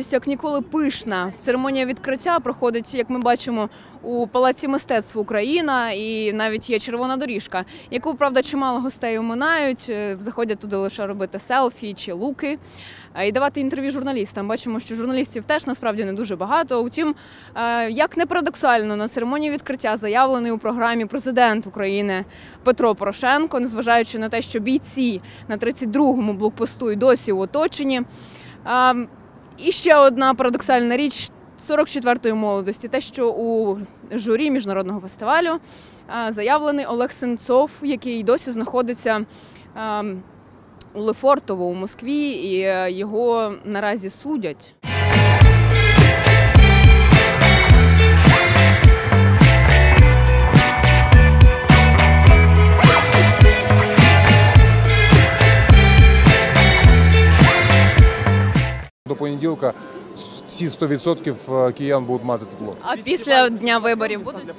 Молодість як ніколи пишна. Церемонія відкриття проходить, як ми бачимо, у Палаці мистецтв Україна, і навіть є червона доріжка, яку правда чимало гостей оминають. е, Заходять туди лише робити селфі чи луки е, і давати інтерв'ю журналістам. Бачимо, що журналістів теж насправді не дуже багато. Утім, е, як не парадоксально, на церемонії відкриття заявлений у програмі президент України Петро Порошенко, незважаючи на те, що бійці на 32-му блокпосту і досі у оточенні. А, і ще одна парадоксальна річ 44-ї молодості, те, що у журі міжнародного фестивалю заявлений Олег Сенцов, який досі знаходиться у Лефортово у Москві, і е, його наразі судять. Понеділка всі 100% киян будуть мати тепло. А після дня виборів будуть?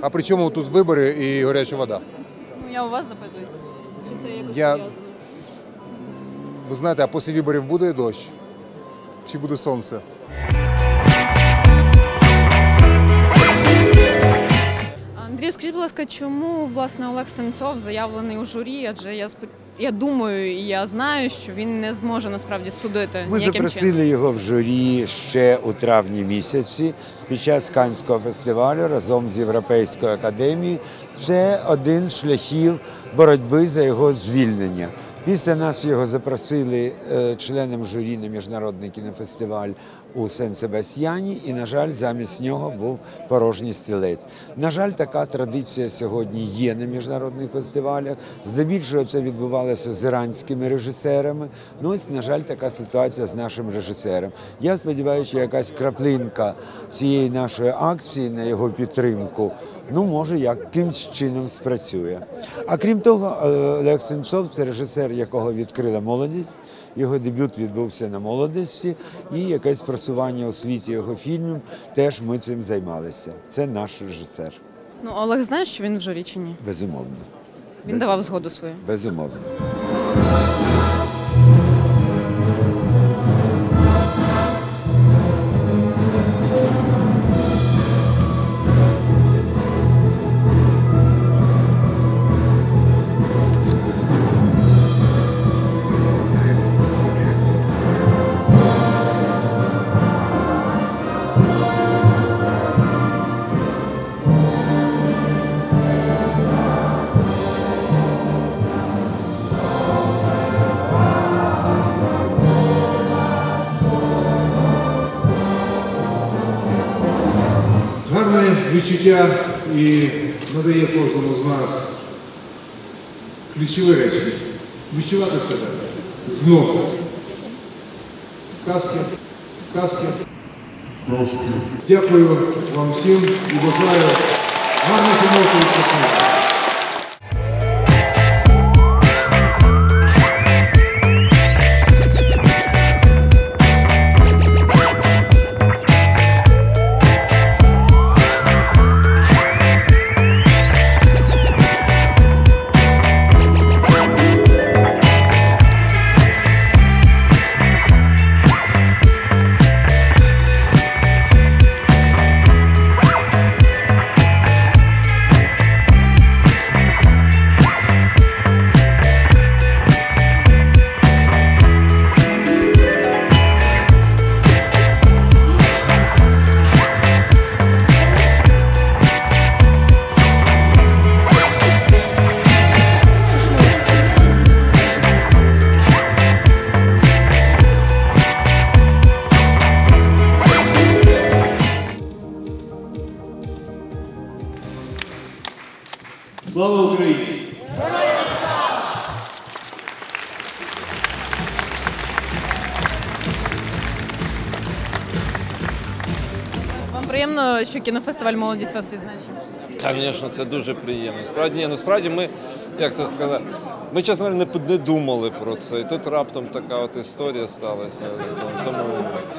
А при чому тут вибори і гаряча вода? Ну я у вас запитую. Чи це якось Я- пов'язано? Ви знаєте, а після виборів буде дощ? Чи буде сонце? Андрію, скажіть, будь ласка, чому власне Олег Сенцов заявлений у журі? Адже я спо- я думаю і я знаю, що він не зможе насправді судити Ми ніяким чином. запросили його в журі ще у травні місяці під час Канського фестивалю разом з Європейською академією. Це один з шляхів боротьби за його звільнення. Після нас його запросили е, членом журі на міжнародний кінофестиваль у Сен-Себастьяні, і, на жаль, замість нього був порожній стілець. На жаль, така традиція сьогодні є на міжнародних фестивалях. Здебільшого це відбувалося з іранськими режисерами. Ну ось, на жаль, така ситуація з нашим режисером. Я сподіваюся, що якась краплинка цієї нашої акції на його підтримку, ну може якимсь чином спрацює. А крім того, е, Олег Сенцов це режисер, якого відкрила молодість. Його дебют відбувся на молодості, і якесь просування у світі його фільмів теж ми цим займалися. Це наш режисер, Ну Олег знає, що він в журі чи ні? безумовно. Він давав згоду свою. Безумовно. Відчуття і надає кожному з нас ключові речі. Відчувати себе знову. Казки, казки. Дякую вам всім і бажаю гарних емоцій і Слава Україні! Вам приємно, що кінофестиваль молодість вас відзначив? Звісно, це дуже приємно. Справді, ні, насправді ми, як це сказати, ми, чесно не, не думали про це. І тут раптом така от історія сталася. Тому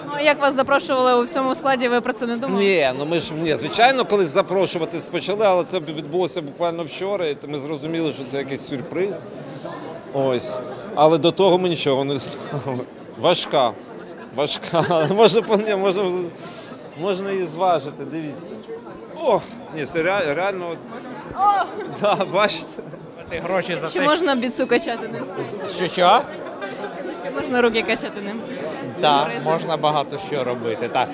Ну, а як вас запрошували у всьому складі, ви про це не думали? ні, ну ми ж ні, звичайно, колись запрошувати почали, але це відбулося буквально вчора, і ми зрозуміли, що це якийсь сюрприз. Ось. Але до того ми нічого не знали. Важка. Важка. Можна, можна, можна її зважити, дивіться. О! Ні, це реально, реально от, да, бачите. гроші за Чи те, можна біцу качати ним? що що? Чи можна руки качати ним? Так, можна багато що робити. Так.